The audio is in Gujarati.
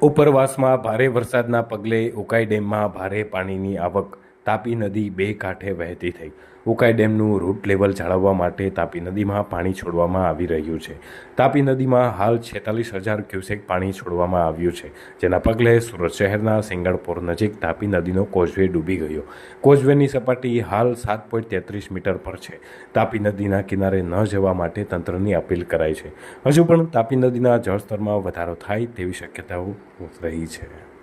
ઉપરવાસમાં ભારે વરસાદના પગલે ઉકાઈ ડેમમાં ભારે પાણીની આવક તાપી નદી બે કાંઠે વહેતી થઈ. ઉકાઈ ડેમનું રૂટ લેવલ જાળવવા માટે તાપી નદીમાં પાણી છોડવામાં આવી રહ્યું છે. તાપી નદીમાં હાલ છેતાલીસ હજાર ક્યુસેક પાણી છોડવામાં આવ્યું છે. જેના પગલે સુરત શહેરના સિંગણપોર નજીક તાપી નદીનો કોઝવે ડૂબી ગયો. કોઝવેની સપાટી હાલ સાત પોઈન્ટ તેત્રીસ મીટર પર છે. તાપી નદીના કિનારે ન જવા માટે તંત્રની અપીલ કરાઈ છે. હજુ પણ તાપી નદીના જળસ્તરમાં વધારો થાય તેવી શક્યતાઓ રહી છે.